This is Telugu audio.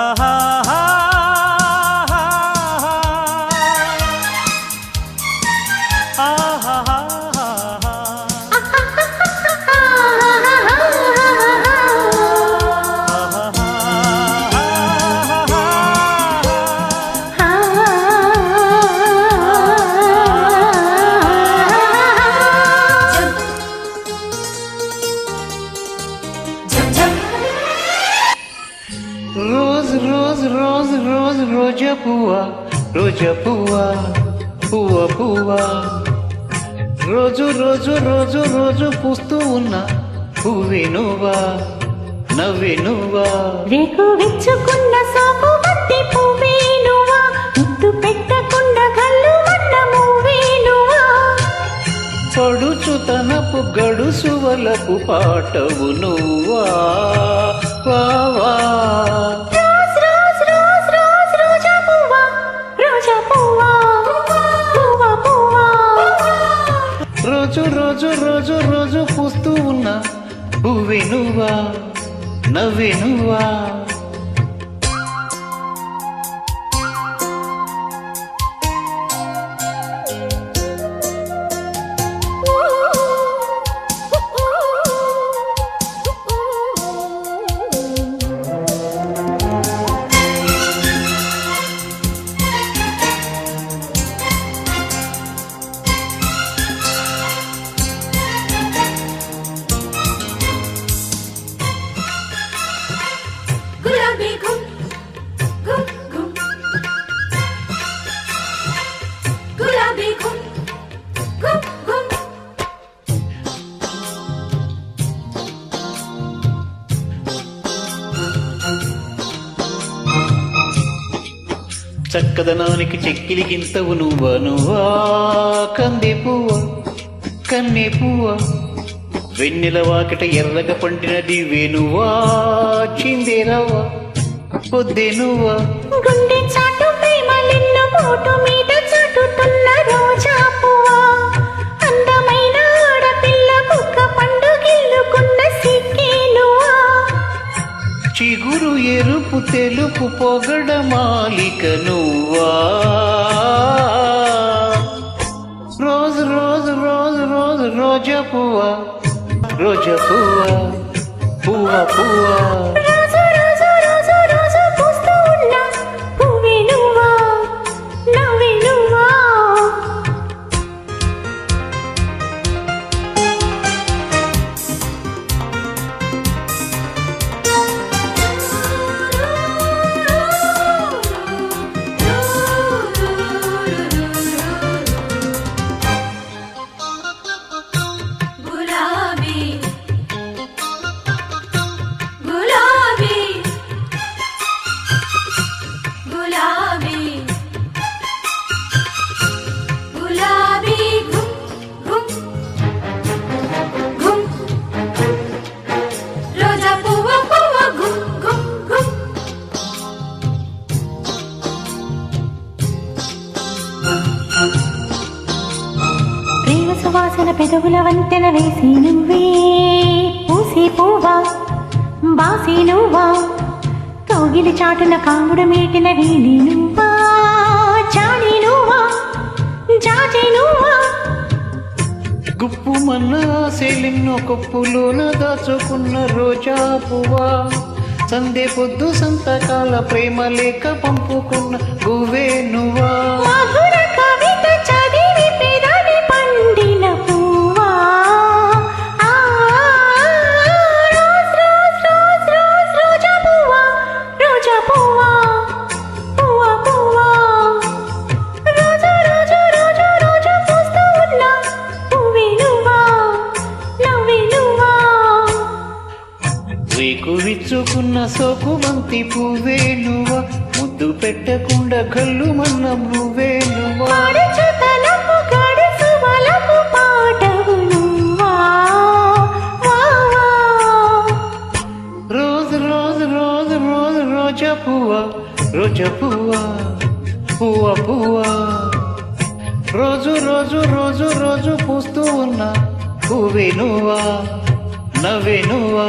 రోజు రోజు రోజు పువ్వా రోజా పువ్వా పువ్వ పువ్వా. రోజు రోజు రోజు రోజు పూస్తూ ఉన్నా పువ్వే నువ్వా నవ్వే నువ్వా. రేకు విచ్చుకున్న ముద్దు పెట్టకుండా కళ్ళు వన్న మూవేనువా పడుచు తనపు గడుసు వలపు పాటవు నువ్వా. వా. పువ్వే నువ్వా చక్కదనానికి చెక్కిలి గింతవు నువ్వా నువ్వా? కంది పువ్వ కన్నే పువ్వ? వెన్నెల వాకిట ఎర్రగ పండినది వేణువా చిందేరవ్వా పొద్దే నువ్వా? గుండె చాటు ప్రేమలెన్నో పోటు మీద చాటుతున్న రోజా. తెలుపు పొగడ మాలిక నువ్వా? రోజు రోజు రోజు రోజు రోజా పువ్వా? రోజా పువ్వా? పువ్వా పువ్వా? పెదవుల వంతెన వేసి నువ్వే. పూసి పూవా బాసి నువ్వా. కౌగిలి చాటున కాముడు మీటిన వీణి నువ్వా. చాడి నువ్వా జాజి నువ్వా. గుప్పు మన్న ఆశలెన్నో కొప్పులోన దాచుకున్న రోజా పువ్వా. సందే పొద్దు సంతకాల ప్రేమ లేక పంపుకున్న గువే నువ్వా. రేకు విచ్చుకున్న సోకు బంతి పువ్వే నువ్వా? ముద్దు పెట్టకుండా కళ్ళు మన్నం నువ్వే. రోజు రోజు రోజు రోజు రోజా పువ్వా? రోజా పువ్వా? పువ్వా పువ్వా? రోజు రోజు రోజు రోజు పూస్తూ ఉన్నా పువ్వే నువ్వా? నవ్వే నువ్వా?